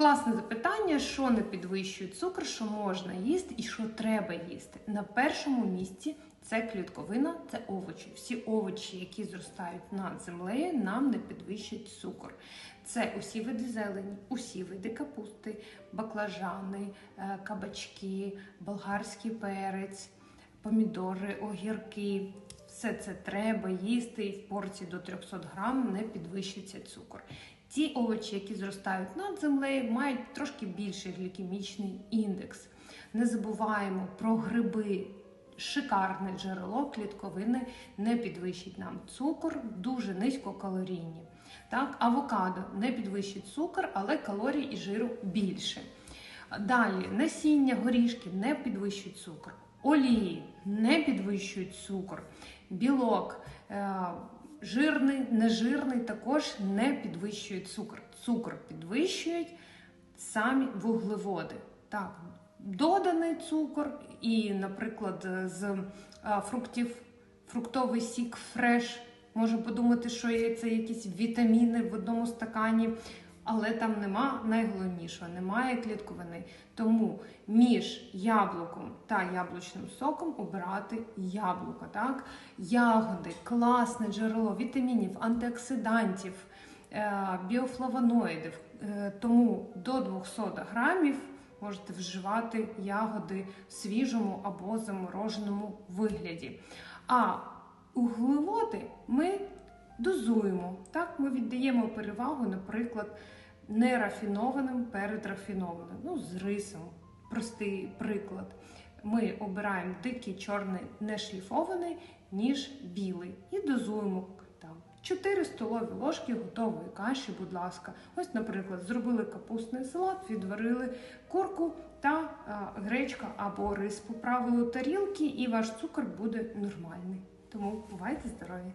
Класне запитання, що не підвищує цукор, що можна їсти і що треба їсти. На першому місці це клітковина, це овочі. Всі овочі, які зростають над землею, нам не підвищують цукор. Це усі види зелені, усі види капусти, баклажани, е, кабачки, болгарський перець, помідори, огірки. Все це треба їсти і в порції до 300 грам не підвищується цукор. Ті овочі, які зростають над землею, мають трошки більший глікемічний індекс. Не забуваємо про гриби. Шикарне джерело клітковини не підвищить нам цукор, дуже низькокалорійні. Так, авокадо не підвищить цукор, але калорій і жиру більше. Далі насіння горішків не підвищують цукор, олії не підвищують цукор, білок. е, Жирний, нежирний також не підвищують цукор. Цукор підвищують самі вуглеводи. Так, доданий цукор, і, наприклад, з фруктів фруктовий сік фреш. Можу подумати, що є це якісь вітаміни в одному стакані, але там нема найголовнішого, немає клітковини. Тому між яблуком та яблучним соком обирати яблуко. Так? Ягоди, класне джерело вітамінів, антиоксидантів, е, біофлавоноїдів. Е, Тому до 200 грамів можете вживати ягоди в свіжому або замороженому вигляді. А углеводи ми дозуємо. Так, ми віддаємо перевагу, наприклад, нерафінованим перед рафінованим. Ну, з рисом. Простий приклад. Ми обираємо дикий чорний нешліфований, ніж білий. І дозуємо там 4 столові ложки готової каші, будь ласка. Ось, наприклад, зробили капустний салат, відварили курку та а, гречка або рис. Поправили тарілки, і ваш цукор буде нормальний. Тому бувайте здорові!